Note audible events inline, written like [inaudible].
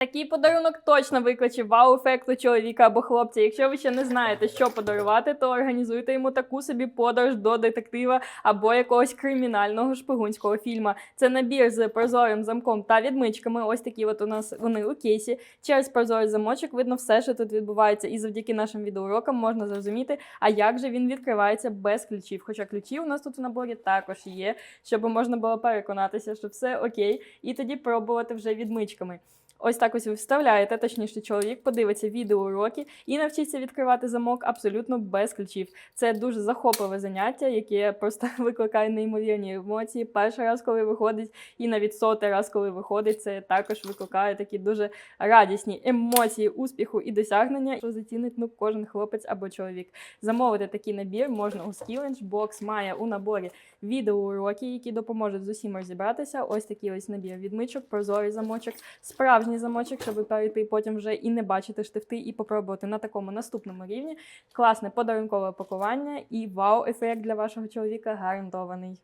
Такий подарунок точно викличе вау-ефект у чоловіка або хлопця. Якщо ви ще не знаєте, що подарувати, то організуйте йому таку собі подорож до детектива або якогось кримінального шпигунського фільму. Це набір з прозорим замком та відмичками. Ось такі от у нас вони у кейсі. Через прозорий замочок видно все, що тут відбувається, і завдяки нашим відеоурокам можна зрозуміти, а як же він відкривається без ключів. Хоча ключі у нас тут в наборі також є, щоб можна було переконатися, що все окей, і тоді пробувати вже відмичками. Ось так ось ви вставляєте, точніше, чоловік подивиться відеоуроки і навчиться відкривати замок абсолютно без ключів. Це дуже захопливе заняття, яке просто [laughs] викликає неймовірні емоції. Перший раз, коли виходить, і навіть сотий раз, коли виходить, це також викликає такі дуже радісні емоції, успіху і досягнення, що зацінить ну кожен хлопець або чоловік. Замовити такий набір можна у Skillenge. Box має у наборі відеоуроки, які допоможуть з усім розібратися. Ось такий ось набір відмичок, прозорий замочок, справжній замочок, щоб перейти потім вже і не бачити штифти, і попробувати на такому наступному рівні. Класне подарункове пакування і вау-ефект для вашого чоловіка гарантований.